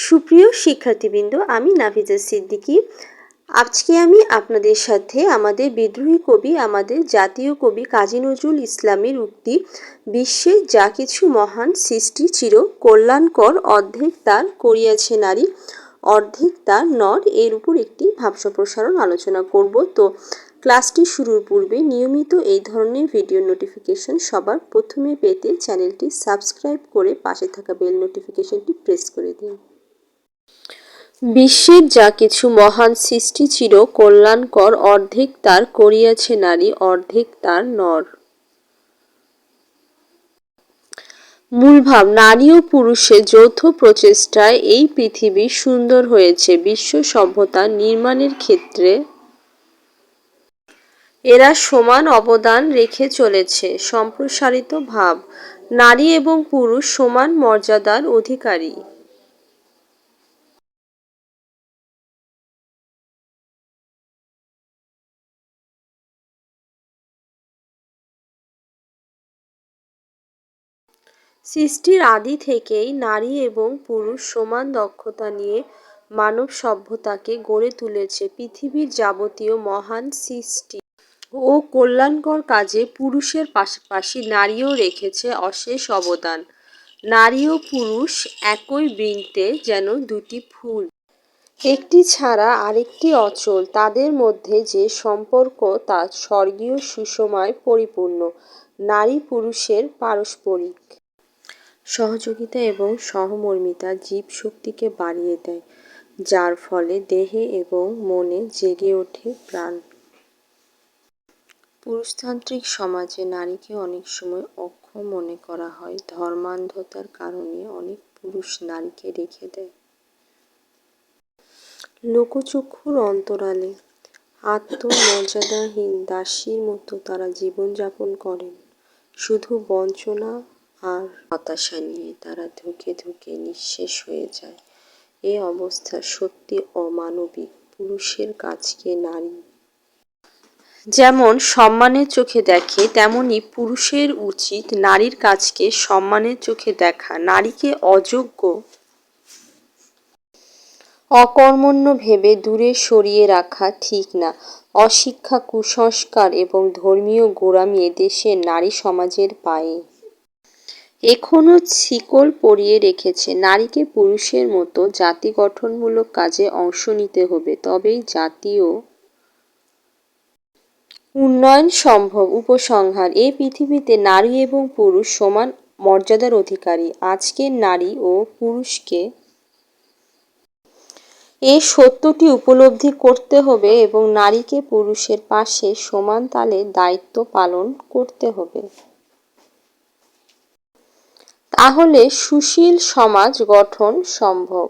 সুপ্রিয় শিক্ষার্থীবৃন্দ, আমি নাফিজা সিদ্দিকী। আজকে আমি আপনাদের সাথে আমাদের বিদ্রোহী কবি, আমাদের জাতীয় কবি কাজী নজরুল ইসলামের উক্তি বিশ্বে যা কিছু মহান সৃষ্টি চির কল্যাণকর অর্ধেক তার করিয়াছে নারী, অর্ধেক তার নর, এর উপর একটি ভাবস প্রসারণ আলোচনা করব। তো ক্লাসটি শুরুর পূর্বে নিয়মিত এই ধরনের ভিডিও নোটিফিকেশন সবার প্রথমে পেতে চ্যানেলটি সাবস্ক্রাইব করে পাশে থাকা বেল নোটিফিকেশনটি প্রেস করে দিন। বিশ্বের যা কিছু মহান সৃষ্টি চির কল্যাণকর অর্ধেক তার করিয়াছে নারী, অর্ধেক তার নর। মূলভাব, নারী ও পুরুষের যৌথ প্রচেষ্টায় এই পৃথিবী সুন্দর হয়েছে। বিশ্ব সভ্যতা নির্মাণের ক্ষেত্রে এরা সমান অবদান রেখে চলেছে। সম্প্রসারিত ভাব, নারী এবং পুরুষ সমান মর্যাদার অধিকারী। সৃষ্টির আদি থেকেই নারী এবং পুরুষ সমান দক্ষতা নিয়ে মানব সভ্যতাকে গড়ে তুলেছে পৃথিবীর যাবতীয় মহান সৃষ্টি। ও কল্যাণকর কাজে পুরুষের পাশাপাশি নারীও রেখেছে অশেষ অবদান। নারী ও পুরুষ একই বৃন্তে যেন দুটি ফুল। একটি ছাড়া আরেকটি অচল, তাদের মধ্যে যে সম্পর্ক তা স্বর্গীয় সুষমায় পরিপূর্ণ নারী পুরুষের পারস্পরিক। সহযোগিতা এবং সহমর্মিতা জীব শক্তিকে বাড়িয়ে দেয়, যার ফলে দেহে এবং মনে জেগে ওঠে প্রাণ। পুরুষতান্ত্রিক সমাজে নারীকে অনেক সময় অক্ষম মনে করা হয়, ধর্মান্ধতার কারণে অনেক পুরুষ নারীকে রেখে দেয়। লোকচক্ষুর অন্তরালে আত্মমর্যাদাহীন দাসীর মতো তারা জীবনযাপন করেন। শুধু বঞ্চনা আর হতাশা নিয়ে তারা ধুকে ধুকে নিঃশেষ হয়ে যায়। এ অবস্থা সত্যি অমানবিক, পুরুষের কাজকে নারী যেমন সম্মানের চোখে দেখে, তেমনি পুরুষের উচিত নারীর কাজকে সম্মানের চোখে দেখা, নারীকে অযোগ্য, অকর্মণ্য ভেবে দূরে সরিয়ে রাখা ঠিক না। অশিক্ষা, কুসংস্কার এবং ধর্মীয় গোড়ামি দেশের নারী সমাজের পায়ে। এখনও শিকল পরিয়ে রেখেছে। নারীকে পুরুষের মতো জাতি গঠনমূলক কাজে অংশ নিতে হবে, তবেই জাতীয় উন্নয়ন সম্ভব। উপসংহার, এ পৃথিবীতে নারী এবং পুরুষ সমান মর্যাদার অধিকারী। আজকের নারী ও পুরুষকে এ সত্যটি উপলব্ধি করতে হবে এবং নারীকে পুরুষের পাশে সমান তালে দায়িত্ব পালন করতে হবে। তাহলে সুশীল সমাজ গঠন সম্ভব।